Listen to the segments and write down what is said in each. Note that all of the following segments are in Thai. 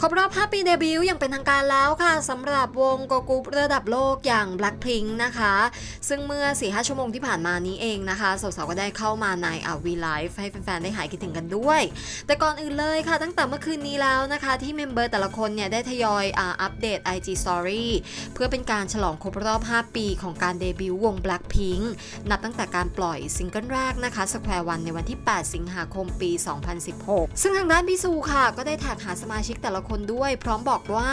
ครบรอบ 5 ปีเดบิวต์อย่างเป็นทางการแล้วค่ะสำหรับวงโกกรุ๊ประดับโลกอย่าง Blackpink นะคะ ซึ่งเมื่อ 4-5 ชั่วโมงที่ผ่านมานี้เองนะคะสาวๆก็ได้เข้ามาในอาวีไลฟ์ให้แฟนๆ ได้หายคิดถึงกันด้วย แต่ก่อนอื่นเลยค่ะ ตั้งแต่เมื่อคืนนี้แล้วนะคะ ที่เมมเบอร์แต่ละคนเนี่ยได้ทยอยอัปเดต IG Story เพื่อเป็นการฉลองครบรอบ 5 ปีของการเดบิวต์วง Blackpink นับตั้งแต่การปล่อยซิงเกิลแรกนะคะ Square One ในวันที่ 8 สิงหาคมปี 2016 ซึ่งทางด้านพี่ซูค่ะ ก็ได้แท็กหาสมาชิกแต่ละคนด้วย พร้อมบอกว่า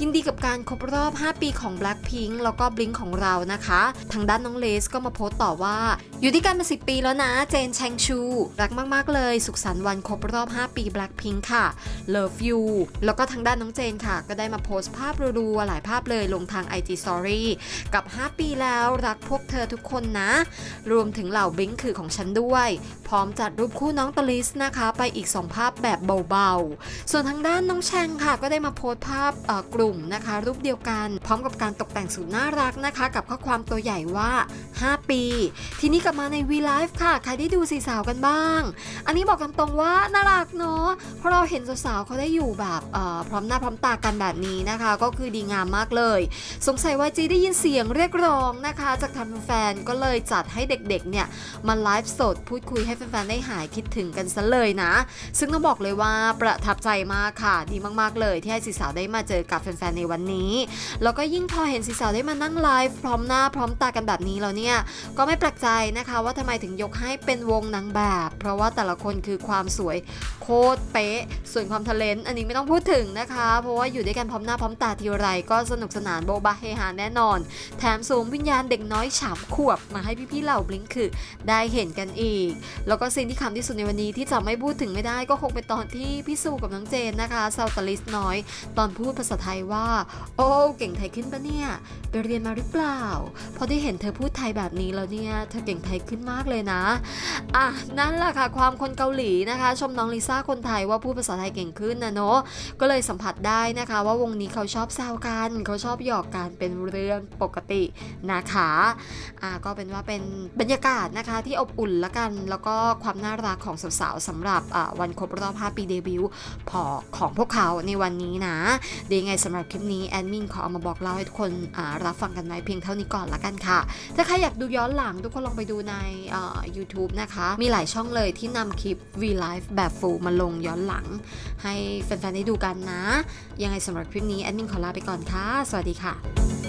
ยินดีกับการครบรอบ 5 ปีของ Blackpink แล้วก็บลิงของเรานะคะ ทางด้านน้องเลสก็มาโพสต์ต่อว่า อยู่ที่กันมา 10 ปีแล้วนะ เจนแชงชู รักมาก ๆ เลย สุขสันต์วันครบรอบ 5 ปี Blackpink ค่ะ Love you แล้วก็ทางด้านน้องเจนค่ะ ก็ได้มาโพสต์ภาพรัวๆหลายภาพเลยลงทาง IG Story กับ 5 ปีแล้วรักพวกเธอทุกคนนะ รวมถึงเหล่าบิงคือของฉันด้วย พร้อมจัดรูปคู่น้องตลิสนะคะ ไปอีก 2 ภาพแบบเบาๆ ส่วนทางด้านน้องแชงค่ะ ก็ได้มาโพสต์ภาพเอ่อกลุ่มนะคะ รูปเดียวกัน พร้อมกับการตกแต่งสุดน่ารักนะคะ กับข้อความตัวใหญ่ว่า 5 ปี ทีนี้กลับมาใน V Live ค่ะ ใครได้ดูสี่สาวกันบ้าง อันนี้บอกกันตรงว่าน่ารักเนาะ เพราะเราเห็นสาวๆเขาได้อยู่แบบเอ่อพร้อมหน้าพร้อมตากันแบบนี้นะคะ ก็คือดีงามมากเลย สงสัยว่าจีได้ยินเสียงเรียกร้องนะคะ จากทางแฟนก็เลยจัดให้เด็กๆเนี่ยมาไลฟ์สดพูดคุยให้แฟนๆได้หายคิดถึงกันซะเลยนะ ซึ่งต้องบอกเลยว่าประทับใจมากค่ะ ดีมากๆเลยที่ให้สีสาวได้มาเจอกับแฟนๆในวันนี้ แล้วก็ยิ่งพอเห็นสีสาวได้มานั่งไลฟ์พร้อมหน้าพร้อมตากันแบบนี้แล้วเนี่ยก็ไม่แปลกใจนะะคะ ว่าทำไมถึงยกให้เป็นวงนางแบบ เพราะว่าแต่ละคนคือความสวยโคตรเป๊ะ ส่วนความทะเลนอันนี้ไม่ต้องพูดถึงนะคะ เพราะว่าอยู่ด้วยกันพร้อมหน้าพร้อมตาทีไรก็สนุกสนานโบบาเฮฮาแน่นอน แถมสูมวิญญาณเด็กน้อยฉามขวบมาให้พี่ๆเหล่าบลิงค์คือได้เห็นกันอีก แล้วก็สิ่งที่คำที่สุดในวันนี้ที่จะไม่พูดถึงไม่ได้ก็คงเป็นตอนที่พี่สูกับน้องเจนนะคะซาวตาลิสน้อย ตอนพูดภาษาไทยว่า โอ้เก่งไทยขึ้นปะเนี่ยไปเรียนมาหรือเปล่าพอได้เห็นเธอพูดไทยแบบนี้แล้วเนี่ยเธอเก่งไทยขึ้นมากเลยนะอะนั่นแหละค่ะความคนเกาหลีนะคะ ชมน้องลิซ่าคนไทยว่าพูดภาษาไทยเก่งขึ้นนะเนาะก็เลยสัมผัสได้นะคะ ว่าวงนี้เขาชอบแซวกันเขาชอบหยอกกันเป็นเรื่องปกตินะคะอะก็เป็นว่าเป็นบรรยากาศนะคะที่อบอุ่นละกัน แล้วก็ความน่ารักของสาวๆสำหรับวันครบรอบ 5 ปีเดบิวต์พอของพวกเขาในวันนี้นะดีไงสำหรับคลิปนี้แอดมินขอเอามาบอกเล่าให้ทุกคนรับฟังกันไว้เพียงเท่านี้ก่อนละกันค่ะ ถ้าใครอยากดูย้อนหลังทุกคนลองไปดูใน YouTube นะคะ มีหลายช่องเลยที่นำคลิป V Live แบบฟูลมาลงย้อนหลัง ให้แฟนๆได้ดูกันนะ ยังไงสำหรับคลิปนี้ แอดมินขอลาไปก่อนค่ะ สวัสดีค่ะ